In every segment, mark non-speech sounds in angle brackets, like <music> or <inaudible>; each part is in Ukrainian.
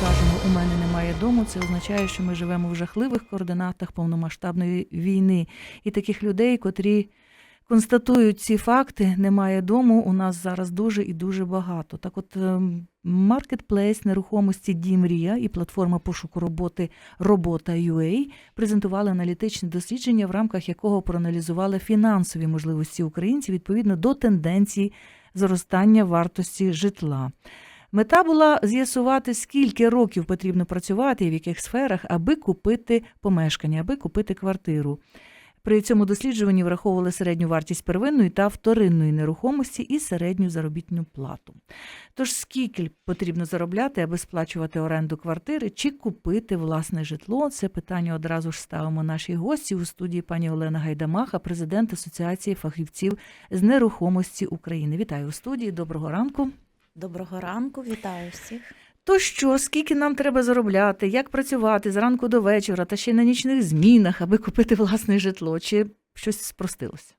кажемо, у мене немає дому, це означає, що ми живемо в жахливих координатах повномасштабної війни. І таких людей, котрі констатують ці факти, немає дому, у нас зараз дуже і дуже багато. Так от ем, маркетплейс нерухомості Дімрія і платформа пошуку роботи Робота.ua презентували аналітичне дослідження, в рамках якого проаналізували фінансові можливості українців відповідно до тенденцій зростання вартості житла. Мета була з'ясувати, скільки років потрібно працювати і в яких сферах, аби купити помешкання, аби купити квартиру. При цьому досліджуванні враховували середню вартість первинної та вторинної нерухомості і середню заробітну плату. Тож скільки потрібно заробляти, аби сплачувати оренду квартири чи купити власне житло? Це питання одразу ж ставимо нашій гості у студії пані Олена Гайдамаха, президент Асоціації фахівців з нерухомості України. Вітаю у студії. Доброго ранку. Доброго ранку, вітаю всіх. То що, скільки нам треба заробляти, як працювати з ранку до вечора та ще й на нічних змінах, аби купити власне житло? Чи щось спростилося?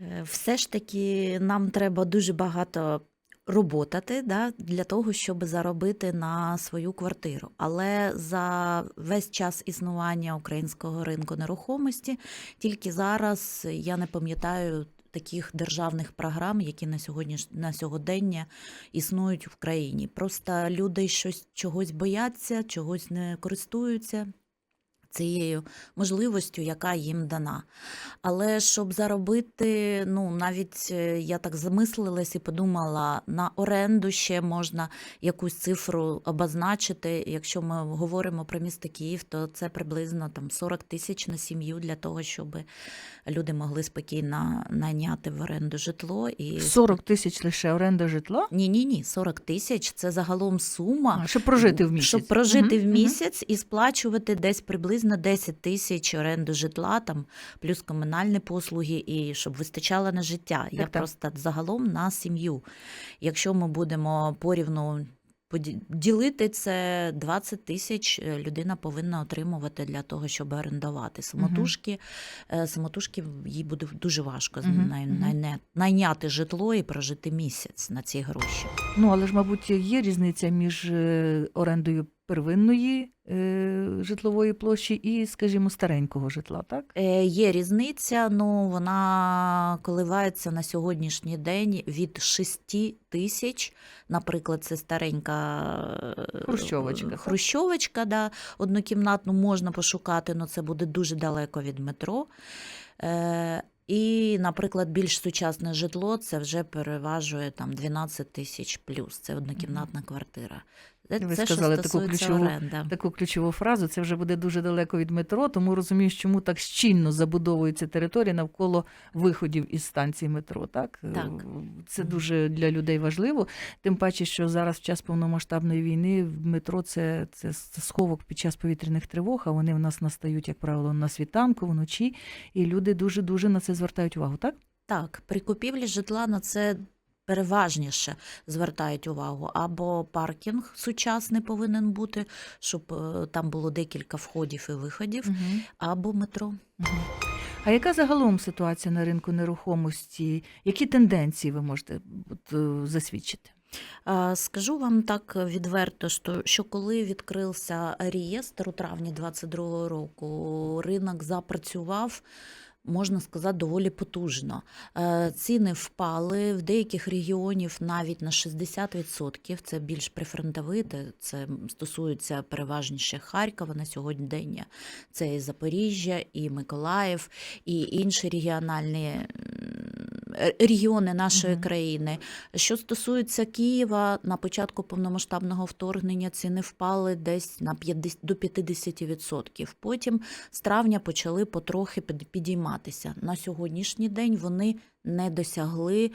Е, Все ж таки нам треба дуже багато роботати да, для того, щоб заробити на свою квартиру. Але за весь час існування українського ринку нерухомості тільки зараз я не пам'ятаю. Таких державних програм, які на сьогодні на сьогодення існують в країні. Просто люди щось чогось бояться, чогось не користуються цією можливостю, яка їм дана. Але щоб заробити, ну навіть е, я так замислилась і подумала, на оренду ще можна якусь цифру обозначити. Якщо ми говоримо про місто Київ, то це приблизно там 40 тисяч на сім'ю для того, щоб люди могли спокійно найняти в оренду житло і 40 тисяч лише оренда житла? ні, ні, ні, 40 тисяч це загалом сума. А, щоб прожити в місяць. Щоб прожити Мгм, в місяць і сплачувати десь приблизно 10 тисяч оренду житла, там плюс комунальні послуги, і щоб вистачало на життя. Я Так, так. просто загалом на сім'ю. Якщо ми будемо порівну ділити це 20 тисяч е, людина повинна отримувати для того, щоб орендувати. Самотужки, е, самотужки їй буде дуже важко Мгм, най- найне- найняти житло і прожити місяць на ці гроші. Ну, але ж, мабуть, є різниця між е, орендою первинної е, житлової площі і, скажімо, старенького житла, так? Е, Є різниця, ну вона коливається на сьогоднішній день від 6 тисяч. Наприклад, це старенька е, Хрущовочка. Хрущовочка, да, однокімнатну можна пошукати, але це буде дуже далеко від метро. Е, І, наприклад, більш сучасне житло це вже переважує там 12 тисяч плюс. Це однокімнатна квартира. Це, Ви це сказали що таку ключову- оренда. Таку ключову фразу, це вже буде дуже далеко від метро, тому розумієш, чому так щільно забудовується територія навколо виходів із станції метро. Так, Так. Е, це Мгм. дуже для людей важливо. Тим паче, що зараз в час повномасштабної війни метро це, це сховок під час повітряних тривог, а вони в нас настають, як правило, на світанку, вночі, і люди дуже дуже на це звертають увагу. Так? Так, при купівлі житла на це переважніше звертають увагу. Або паркінг сучасний повинен бути, щоб е, там було декілька входів і виходів, Угу. або метро. Мгм. А яка загалом ситуація на ринку нерухомості? Які тенденції ви можете е, засвідчити? Скажу вам так відверто, що, що коли відкрився реєстр у травні 2022 року, ринок запрацював. Можна сказати, доволі потужно. Е, Ціни впали в деяких регіонів навіть на 60%. Це більш прифронтовите, це стосується переважніше Харкова на сьогодні. Це і Запоріжжя, і Миколаїв, і інші регіональні регіони нашої Мгм. країни. Що стосується Києва, на початку повномасштабного вторгнення ціни впали десь на 50, до 50%. Потім з травня почали потрохи під- підійматися. На сьогоднішній день вони не досягли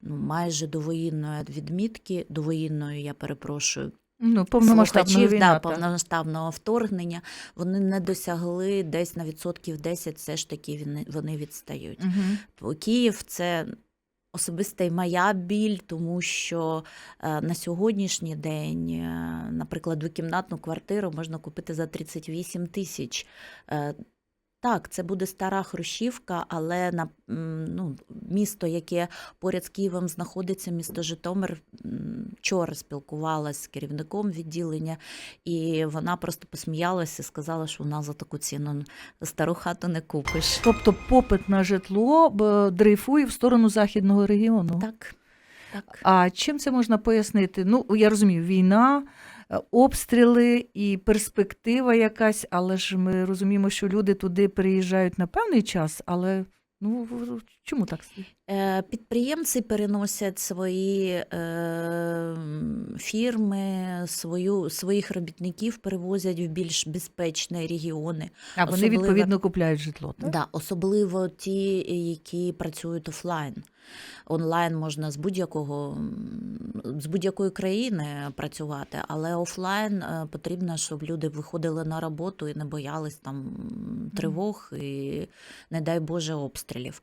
ну, майже довоєнної відмітки, довоєнної, я перепрошую, Ну, повномасштабна слухачів, да, повномасштабного вторгнення. Вони не досягли десь на відсотків 10, все ж таки вони, відстають. Бо Київ це особиста й моя біль, тому що е, на сьогоднішній день, е, наприклад, двокімнатну квартиру можна купити за 38 тисяч. Так, це буде стара Хрущівка, але на ну, місто, яке поряд з Києвом знаходиться, місто Житомир, вчора спілкувалася з керівником відділення, і вона просто посміялася і сказала, що нас за таку ціну стару хату не купиш. Тобто попит на житло дрейфує в сторону західного регіону. Так, так. А чим це можна пояснити? Ну, я розумію, війна, обстріли і перспектива якась, але ж ми розуміємо, що люди туди приїжджають на певний час, але ну чому так? Е, Підприємці переносять свої е, фірми, свою, своїх робітників перевозять в більш безпечні регіони. А вони Особливо- відповідно купляють житло. Так? Да, особливо ті, які працюють офлайн. Онлайн можна з будь-якого з будь-якої країни працювати, але офлайн е, потрібно, щоб люди виходили на роботу і не боялись там тривог і, не дай Боже, обстрілів.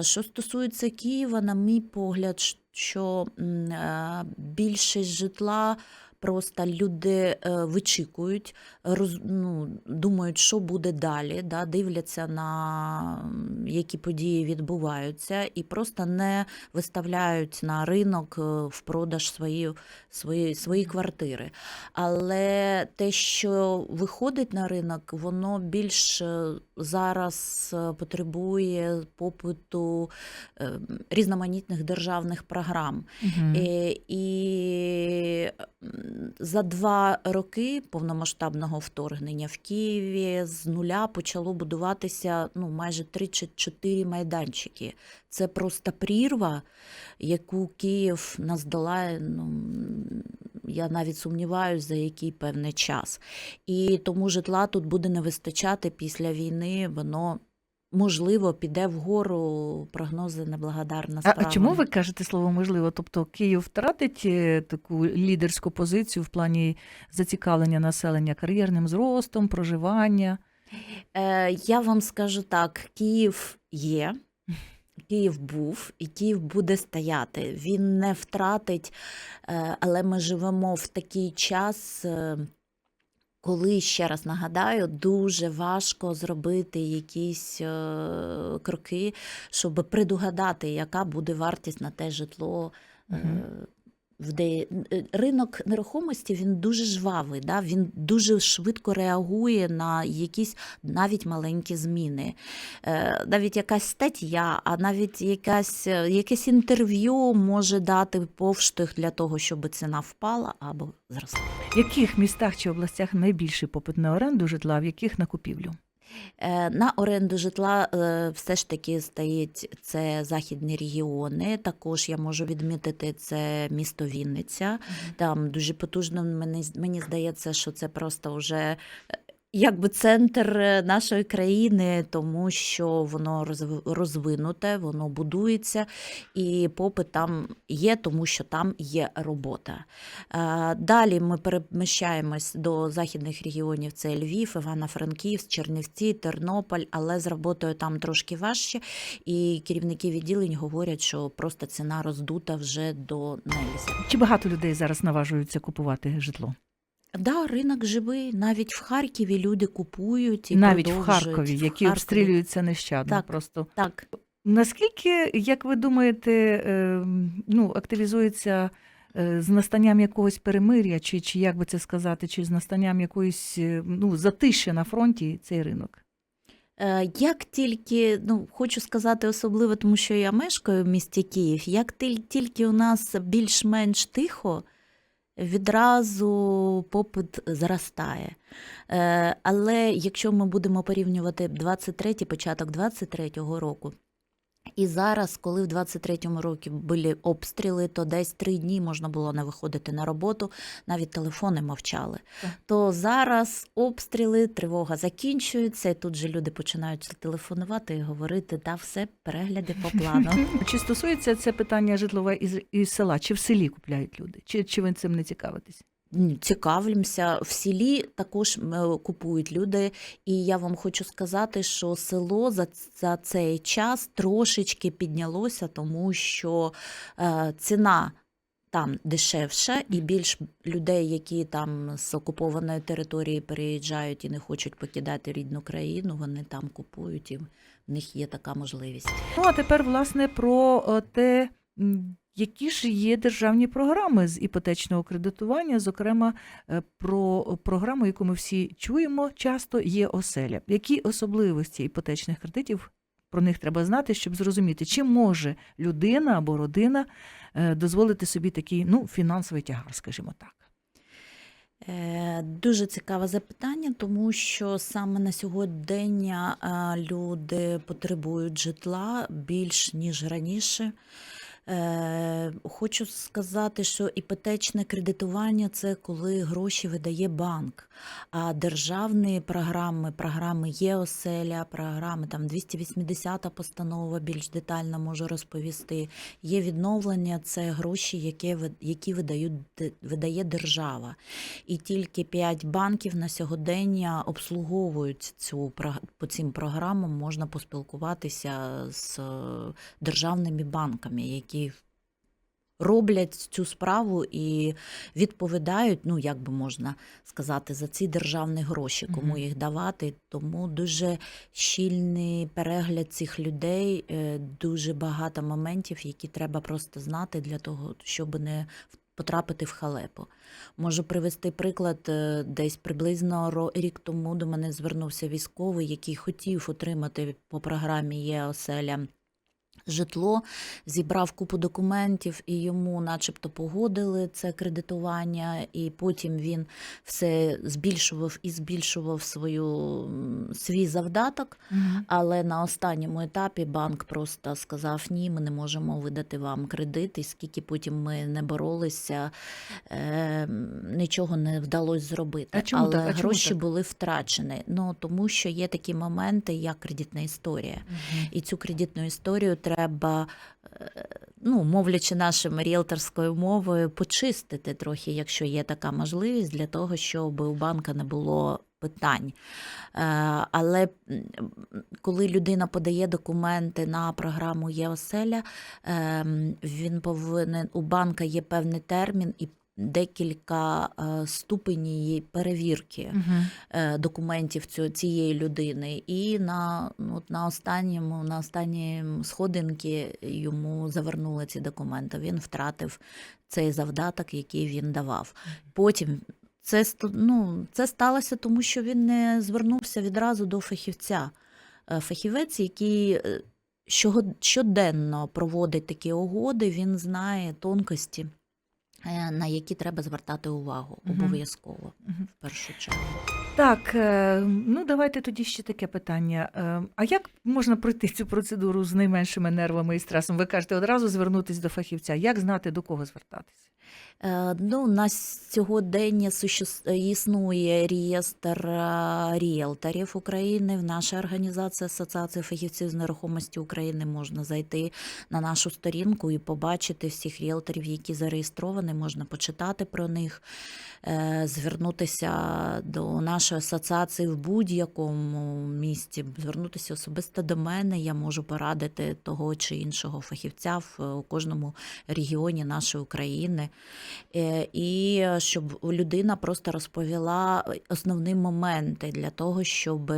Що стосується Києва, на мій погляд, що е, більшість житла. Просто люди е, вичікують, роз, ну, думають, що буде далі, да, дивляться на які події відбуваються, і просто не виставляють на ринок е, в продаж свої, свої, свої квартири. Але те, що виходить на ринок, воно більш е, зараз потребує попиту різноманітних державних програм. Е, І м, за два роки повномасштабного вторгнення в Києві з нуля почало будуватися ну, майже 3 чи 4 майданчики. Це просто прірва, яку Київ наздолає, ну, я навіть сумніваюся, за який певний час. І тому житла тут буде не вистачати після війни, воно. Можливо, піде вгору прогнози неблагодарна А, справа. а чому ви кажете слово можливо? Тобто Київ втратить е, таку лідерську позицію в плані зацікавлення населення кар'єрним зростом, проживання? Е, я вам скажу так: Київ є. Київ був і Київ буде стояти. Він не втратить, е, але ми живемо в такий час, е, коли, ще раз нагадаю, дуже важко зробити якісь е, кроки, щоб предугадати, яка буде вартість на те житло. Мгм. В де... е, Ринок нерухомості він дуже жвавий, да? він дуже швидко реагує на якісь навіть маленькі зміни. Е, Навіть якась стаття, а навіть якась, е, якесь інтерв'ю може дати повштовх для того, щоб ціна впала або зросла. В яких містах чи областях найбільший попит на оренду житла, в яких на купівлю? Е, На оренду житла е, все ж таки стоїть це західні регіони. Також я можу відмітити це місто Вінниця. Там дуже потужно мені, мені здається, що це просто вже якби центр е, нашої країни, тому що воно розв- розвинуте, воно будується, і попит там є, тому що там є робота. Е, Далі ми переміщаємось до західних регіонів: це Львів, Івано-Франківськ, Чернівці, Тернополь, але з роботою там трошки важче. І керівники відділень говорять, що просто ціна роздута вже до нельзя. Чи багато людей зараз наважуються купувати житло? Да, ринок живий. Навіть в Харкові люди купують і Навіть в продовжують. Харкові, В які Харкові. обстрілюються нещадно. Так. Просто Так. наскільки, як ви думаєте, е, ну, активізується е, з настанням якогось перемир'я, чи, чи як би це сказати, чи з настанням якоїсь е, ну, затиші на фронті цей ринок? Е, Як тільки, ну хочу сказати особливо, тому що я мешкаю в місті Київ, як тільки у нас більш-менш тихо, відразу попит зростає. Е, Але якщо ми будемо порівнювати 23 початок 23-го року, і зараз, коли в 23-му році були обстріли, то десь три дні можна було не виходити на роботу, навіть телефони мовчали. То зараз обстріли, тривога закінчується, і тут же люди починають телефонувати і говорити, та все, перегляди по плану. <laughs> Чи стосується це питання житлове із, із села? Чи в селі купляють люди? Чи, чи ви цим не цікавитесь? Ні, Цікавимося. В селі також е, купують люди, і я вам хочу сказати, що село за, за цей час трошечки піднялося, тому що е, ціна там дешевше, і більш людей, які там з окупованої території переїжджають і не хочуть покидати рідну країну, вони там купують, і в них є така можливість. Ну а тепер, власне, про е, те, які ж є державні програми з іпотечного кредитування, зокрема е, про програму, яку ми всі чуємо часто, є оселя. Які особливості іпотечних кредитів про них треба знати, щоб зрозуміти, чи може людина або родина е, дозволити собі такий ну, фінансовий тягар, скажімо так. Е, Дуже цікаве запитання, тому що саме на сьогодення е, люди потребують житла більш ніж раніше. Е, Хочу сказати, що іпотечне кредитування це коли гроші видає банк, а державні програми, програми є оселя, програми там 280 постанова більш детально можу розповісти. Є відновлення, це гроші, які, які видають, видає держава. І тільки 5 банків на сьогодення обслуговують цю по цим програмам. Можна поспілкуватися з е, державними банками, які роблять цю справу і відповідають, ну як би можна сказати, за ці державні гроші, кому їх давати. Тому дуже щільний перегляд цих людей, е, дуже багато моментів, які треба просто знати для того, щоб не потрапити в халепу. Можу привести приклад. е, Десь приблизно рік тому до мене звернувся військовий, який хотів отримати по програмі Є оселя житло, зібрав купу документів, і йому, начебто, погодили це кредитування, і потім він все збільшував і збільшував свою, свій завдаток. Але на останньому етапі банк просто сказав: ні, ми не можемо видати вам кредит, і скільки потім ми не боролися, е, нічого не вдалося зробити. А чому Але так? А чому гроші так? були втрачені. Ну тому що є такі моменти, як кредитна історія. Мгм. І цю кредитну історію треба, е, ну, мовлячи нашим ріелторською мовою, почистити трохи, якщо є така можливість, для того, щоб у банка не було питань. Е, Але коли людина подає документи на програму «Є-оселя», ем, він повинен у банка є певний термін і декілька е, ступенів її перевірки е, документів цієї людини. І на, ну, от на останньому, на останній сходинки йому завернули ці документи. Він втратив цей завдаток, який він давав. Потім це, ну, це сталося, тому що він не звернувся відразу до фахівця. Е, Фахівець, який щоденно проводить такі угоди, він знає тонкості, на які треба звертати увагу обов'язково в першу чергу. Так, е, ну давайте тоді ще таке питання. Е, А як можна пройти цю процедуру з найменшими нервами і стресом? Ви кажете, одразу звернутися до фахівця. Як знати, до кого звертатися? Е, Ну, на сьогодення сущес- існує реєстр е, ріелторів України. В нашій організації Асоціації фахівців з нерухомості України можна зайти на нашу сторінку і побачити всіх ріелторів, які зареєстровані, можна почитати про них, е, звернутися до нашої асоціації в будь-якому місті, звернутися особисто до мене. Я можу порадити того чи іншого фахівця в е, кожному регіоні нашої України. Е, І щоб людина просто розповіла основні моменти для того, щоб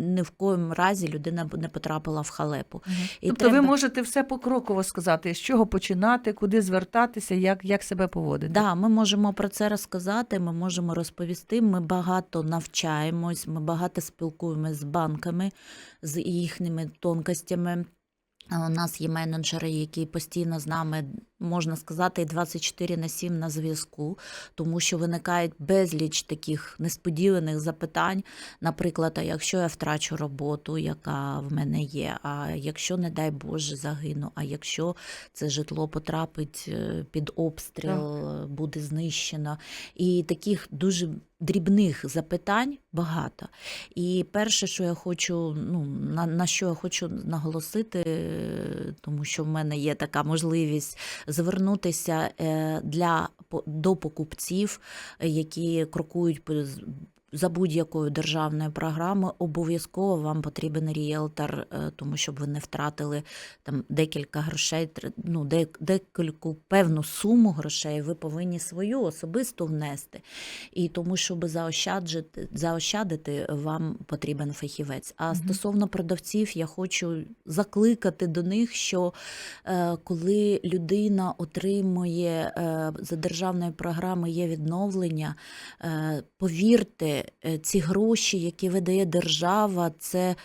ні в коєму разі людина не потрапила в халепу. І тобто треба- ви можете все покроково сказати, з чого починати, куди звертатися, як, як себе поводити. Да, ми можемо про це розказати, ми можемо розповісти. Ми багато навчаємось, ми багато спілкуємося з банками, з їхніми тонкостями. У нас є менеджери, які постійно з нами, можна сказати, 24 на 7 на зв'язку, тому що виникають безліч таких несподіваних запитань. Наприклад, а якщо я втрачу роботу, яка в мене є, а якщо, не дай Боже, загину, а якщо це житло потрапить е, під обстріл, е, буде знищено. І таких дуже дрібних запитань багато. І перше, що я хочу, ну на, на що я хочу наголосити, тому що в мене є така можливість звернутися е, для до покупців, які крокують за будь-якою державною програмою обов'язково вам потрібен ріелтор, е, тому щоб ви не втратили там декілька грошей, ну, декільку певну суму грошей ви повинні свою особисту внести. І тому, щоб заощаджити, заощадити, вам потрібен фахівець. А стосовно продавців, я хочу закликати до них, що е, коли людина отримує е, за державної програми є відновлення, повірте, ці гроші, які видає держава, це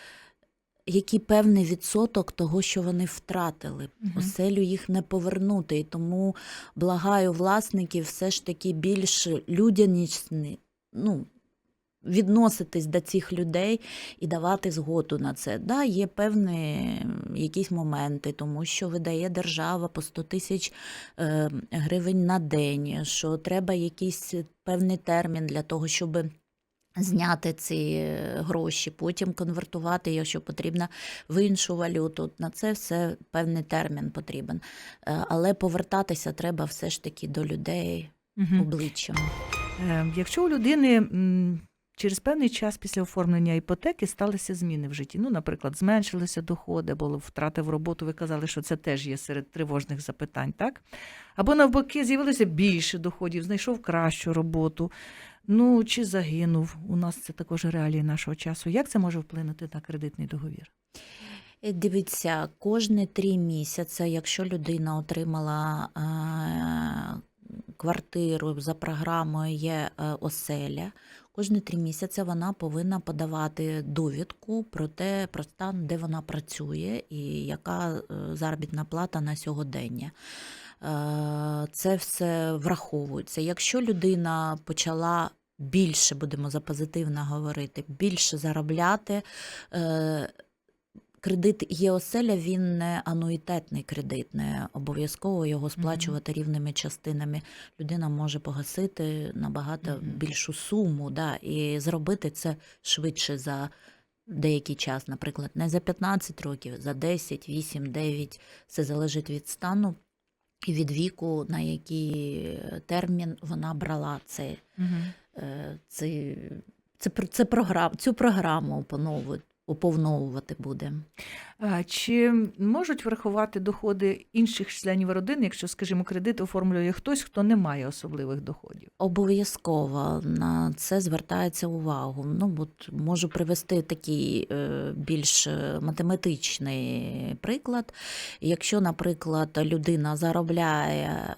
який певний відсоток того, що вони втратили. Мгм. Оселю їх не повернути. І тому благаю власників все ж таки більш людянічні, ну, відноситись до цих людей і давати згоду на це. Да, є певні якісь моменти, тому що видає держава по 100 тисяч е, гривень на день, що треба якийсь певний термін для того, щоб зняти ці гроші, потім конвертувати, якщо потрібно, в іншу валюту. На це все певний термін потрібен. Е, Але повертатися треба все ж таки до людей Мгм. обличчям. Е, Якщо у людини через певний час після оформлення іпотеки сталися зміни в житті, ну, наприклад, зменшилися доходи, або втратив роботу, ви казали, що це теж є серед тривожних запитань, так? Або навпаки, з'явилося більше доходів, знайшов кращу роботу, ну чи загинув. У нас це також реалії нашого часу. Як це може вплинути на кредитний договір? Е, Дивіться, кожні три місяці, якщо людина отримала е, квартиру за програмою є е, оселя, кожні три місяці вона повинна подавати довідку про те, про стан, де вона працює і яка заробітна плата на сьогодення. Е, Це все враховується. Якщо людина почала більше, будемо за позитивно говорити, більше заробляти. е, Кредит є оселя, він не ануїтетний кредит, не обов'язково його сплачувати рівними частинами. Людина може погасити набагато Мгм. більшу суму, да, і зробити це швидше за деякий час, наприклад, не за 15 років, за 10, 8, 9. Це залежить від стану від віку, на який термін вона брала це, Угу. це, це, це, це програм, цю програму опановувати. Оповновувати буде. Чи можуть врахувати доходи інших членів родини, якщо, скажімо, кредит оформлює хтось, хто не має особливих доходів? Обов'язково на це звертається увагу. Ну, от можу привести такий е, більш е, математичний приклад. Якщо, наприклад, людина заробляє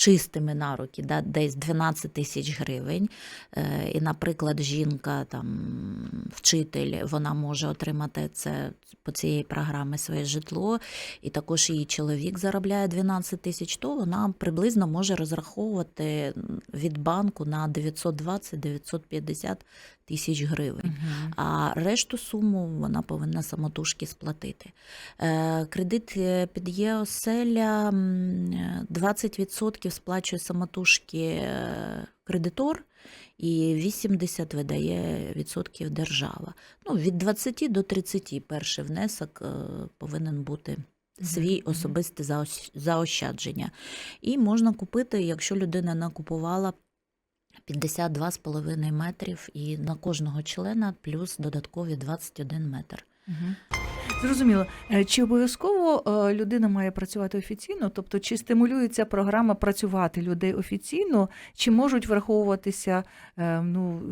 чистими на руки, да, десь 12 тисяч гривень, е, і, наприклад, жінка, там, вчитель, вона може отримати це по цієї програмі своє житло, і також її чоловік заробляє 12 тисяч, то вона приблизно може розраховувати від банку на 920-950 тисяч гривень. А решту суму вона повинна самотужки сплатити. Е, Кредит е, під ЄОСЕЛЯ е, 20% сплачує самотужки е, кредитор, і 80 видає відсотків держава. Ну, від 20 до 30 перший внесок повинен бути свій особисте заощадження. І можна купити, якщо людина накупувала 52,5 метрів, і на кожного члена плюс додаткові 21 метр. Мгм. Зрозуміло. Е, Чи обов'язково е, людина має працювати офіційно? Тобто, чи стимулюється програма працювати людей офіційно, чи можуть враховуватися, е, ну,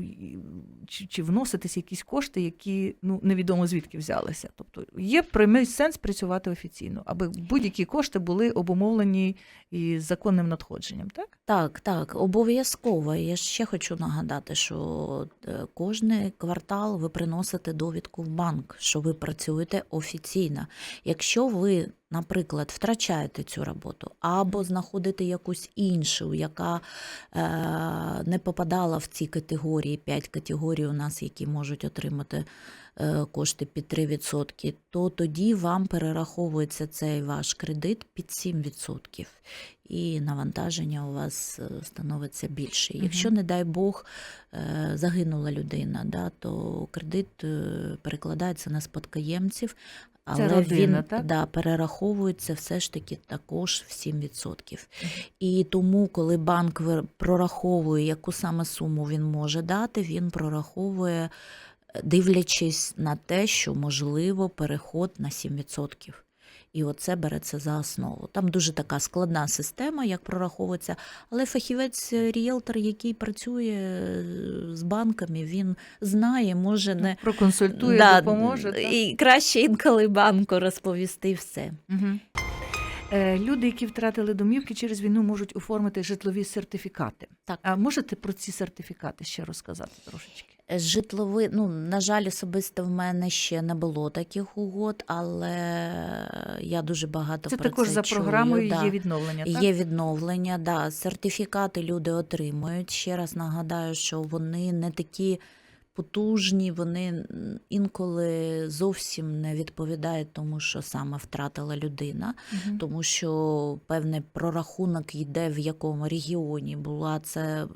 чи, чи вноситися якісь кошти, які ну, невідомо звідки взялися? Тобто є прямий сенс працювати офіційно, аби будь-які кошти були обумовлені і законним надходженням, так? Так, так, обов'язково. Я ще хочу нагадати, що кожний квартал ви приносите довідку в банк, що ви працюєте офіційно. Якщо ви, наприклад, втрачаєте цю роботу або знаходите якусь іншу, яка е, не попадала в ці категорії, 5 категорій у нас, які можуть отримати кошти під 3%, то тоді вам перераховується цей ваш кредит під 7%. І навантаження у вас е, становиться більше. Якщо, не дай Бог, е, загинула людина, да, то кредит е, перекладається на спадкоємців, Але родина, він так? Да, перераховується все ж таки також в 7%. І тому, коли банк прораховує, яку саме суму він може дати, він прораховує, е, дивлячись на те, що можливо переход на 7%. І оце береться за основу. Там дуже така складна система, як прораховується, але фахівець е, ріелтор, який працює е, з банками, він знає, може не Проконсультує, Да, допоможе. так? і краще інколи банку розповісти все. Е, Люди, які втратили домівки через війну, можуть оформити житлові сертифікати. Так. А можете про ці сертифікати ще розказати трошечки? Житловий, ну на жаль, особисто в мене ще не було таких угод, але я дуже багато Це про також це за чую, програмою да. є відновлення. Так? Є відновлення, да. Сертифікати люди отримують. Ще раз нагадаю, що вони не такі потужні, вони інколи зовсім не відповідають тому, що саме втратила людина, Мгм. тому що певний прорахунок йде, в якому регіоні була це,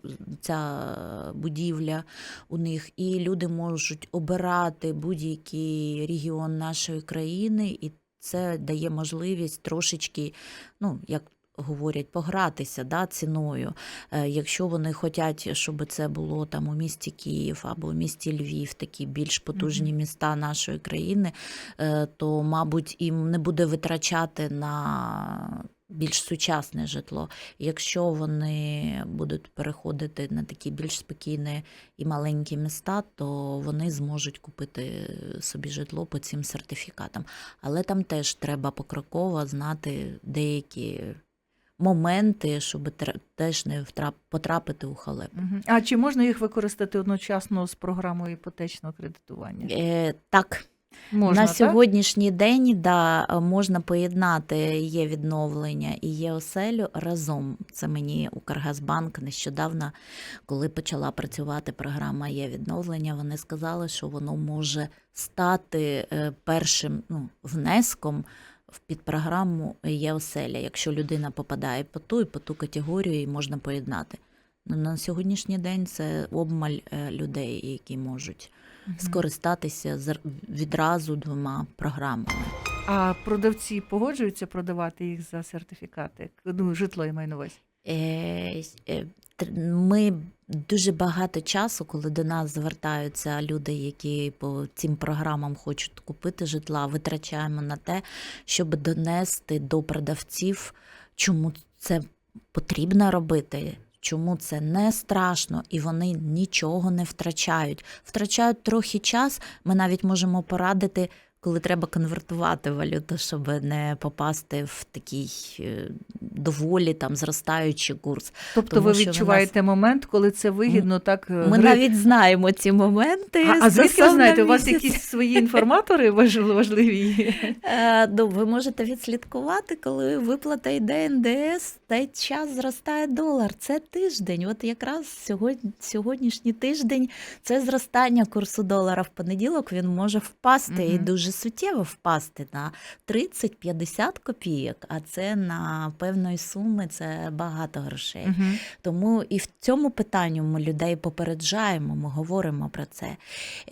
ця будівля у них, і люди можуть обирати будь-який регіон нашої країни, і це дає можливість трошечки, ну як. Говорять, погратися да, ціною. Е, Якщо вони хочуть, щоб це було там у місті Київ або у місті Львів, такі більш потужні міста нашої країни, е, то, мабуть, їм не буде витрачати на більш сучасне житло. Якщо вони будуть переходити на такі більш спокійні і маленькі міста, то вони зможуть купити собі житло по цим сертифікатам. Але там теж треба покроково знати деякі моменти, щоб теж не потрапити у халепу. А чи можна їх використати одночасно з програмою іпотечного кредитування? Е, так, Можна, на так? сьогоднішній день да, можна поєднати є відновлення і є оселю разом. Це мені Укргазбанк нещодавно, коли почала працювати програма є відновлення, вони сказали, що воно може стати е, першим ну, внеском в підпрограму є оселя, якщо людина попадає по ту і по ту категорію, і можна поєднати. Ну, на сьогоднішній день це обмаль е, людей, які можуть Мгм. скористатися відразу двома програмами. А продавці погоджуються продавати їх за сертифікати? Ну, житло я маю на увазі. Е, е, Ми дуже багато часу, коли до нас звертаються люди, які по цим програмам хочуть купити житла, витрачаємо на те, щоб донести до продавців, чому це потрібно робити. Чому це не страшно, і вони нічого не втрачають. Втрачають трохи час. Ми навіть можемо порадити, коли треба конвертувати валюту, щоб не попасти в такий е, доволі там зростаючий курс. Тобто Тому ви що в нас- відчуваєте момент, коли це вигідно так е, Ми гри- навіть знаємо ці моменти. А, а звідки ви знаєте, у вас якісь свої інформатори важливі? Е, Ну, ви можете відслідкувати, коли виплата йде НДС, той час зростає долар. Це тиждень. От якраз сьогодні, сьогоднішній тиждень це зростання курсу долара. В понеділок він може впасти і дуже суттєво впасти на 30-50 копійок, а це на певної суми це багато грошей. Мгм. Тому і в цьому питанні ми людей попереджаємо, ми говоримо про це.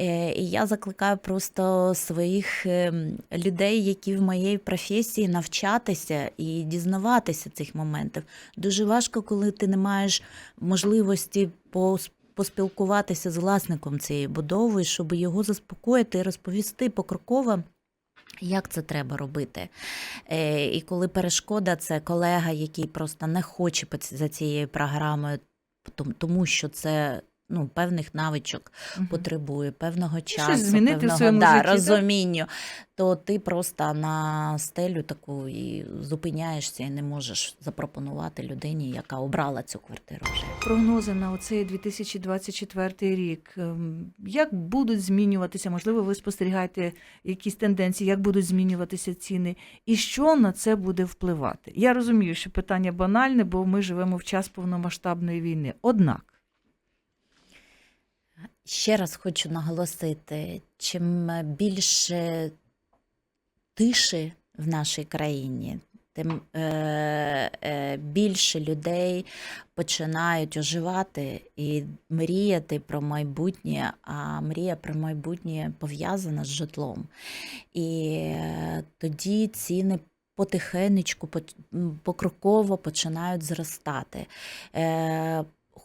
Е, І я закликаю просто своїх ем, людей, які в моїй професії, навчатися і дізнаватися цих моментів. Дуже важко, коли ти не маєш можливості поспілкуватися з власником цієї будови, щоб його заспокоїти і розповісти покроково. Як це треба робити? Е, і коли перешкода, це колега, який просто не хоче за цією програмою, тому що це ну, певних навичок Мгм. потребує, певного часу, змінити в своєму да, житті, так? розумінню, то ти просто на стелю таку і зупиняєшся і не можеш запропонувати людині, яка обрала цю квартиру вже. Прогнози на оцей 2024 рік. Ем, Як будуть змінюватися? Можливо, ви спостерігаєте якісь тенденції, як будуть змінюватися ціни, і що на це буде впливати? Я розумію, що питання банальне, бо ми живемо в час повномасштабної війни. Однак, Ще раз хочу наголосити: чим більше тиші в нашій країні, тим е, е, більше людей починають оживати і мріяти про майбутнє, а мрія про майбутнє пов'язана з житлом. І е, тоді ціни потихенечку, покроково починають зростати.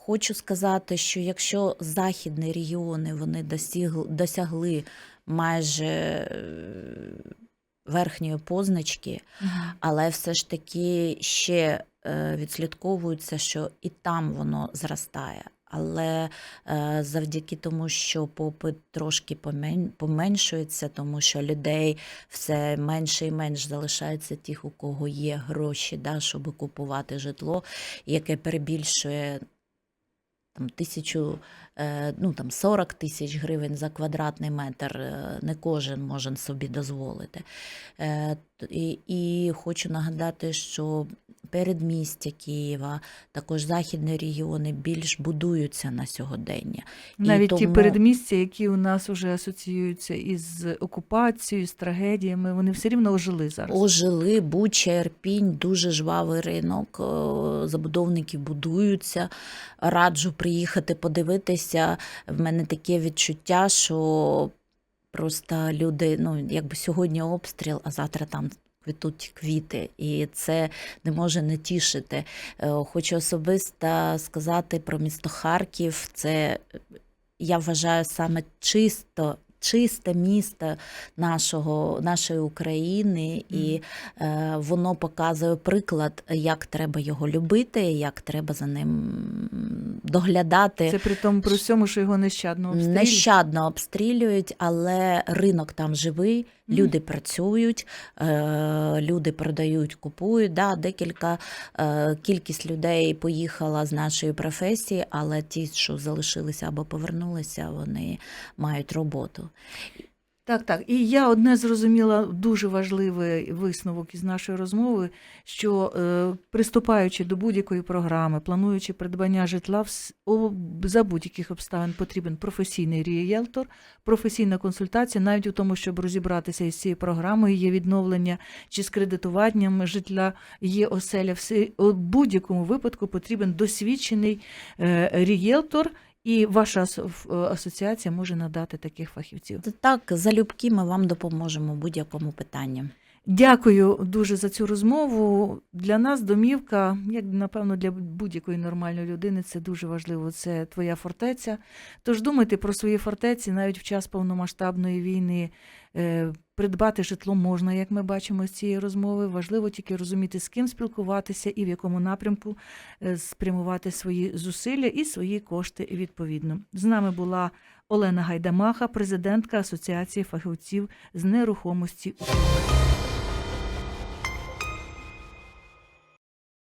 Хочу сказати, що якщо західні регіони вони досягли, досягли майже е, верхньої позначки, але все ж таки ще е, відслідковується, що і там воно зростає. Але е, завдяки тому, що попит трошки поменшується, тому що людей все менше і менше залишається тих, у кого є гроші, да, щоб купувати житло, яке перебільшує там, тисячу, е, ну, там, 40 тисяч гривень за квадратний метр е, не кожен може собі дозволити. І, і хочу нагадати, що передмістя Києва, також західні регіони більш будуються на сьогодення. І Навіть ті передмістя, які у нас вже асоціюються із окупацією, з трагедіями, вони все рівно ожили зараз. Ожили, Буча, Ірпінь, дуже жвавий ринок. е, Забудовники будуються. Раджу приїхати подивитися. В мене таке відчуття, що просто люди, ну, якби сьогодні обстріл, а завтра там. Квітуть квіти, і це не може не тішити. Е, Хочу особисто сказати про місто Харків. Це я вважаю саме чисто, чисте місто нашого, нашої України, і е, воно показує приклад, як треба його любити, як треба за ним доглядати. Це при тому при всьому, що його нещадно обстрілюють. Нещадно обстрілюють, але ринок там живий. Люди працюють, е, люди продають, купують. Да, декілька е, кількість людей поїхала з нашої професії, але ті, що залишилися або повернулися, вони мають роботу. Так, так. І я одне зрозуміла дуже важливий висновок із нашої розмови, що е, приступаючи до будь-якої програми, плануючи придбання житла, вс- о- за будь-яких обставин потрібен професійний рієлтор, професійна консультація, навіть у тому, щоб розібратися із цією програмою, є відновлення чи з кредитуванням житла, є оселя. Все у будь-якому випадку потрібен досвідчений е, рієлтор. І ваша е, асоціація може надати таких фахівців. Так, залюбки ми вам допоможемо будь-якому питанні. Дякую дуже за цю розмову. Для нас домівка, як напевно для будь-якої нормальної людини, це дуже важливо. Це твоя фортеця. Тож думайте про свої фортеці навіть в час повномасштабної війни. Е, Придбати житло можна, як ми бачимо з цієї розмови. Важливо тільки розуміти, з ким спілкуватися і в якому напрямку е, спрямувати свої зусилля і свої кошти відповідно. З нами була Олена Гайдамаха, президентка Асоціації фахівців з нерухомості.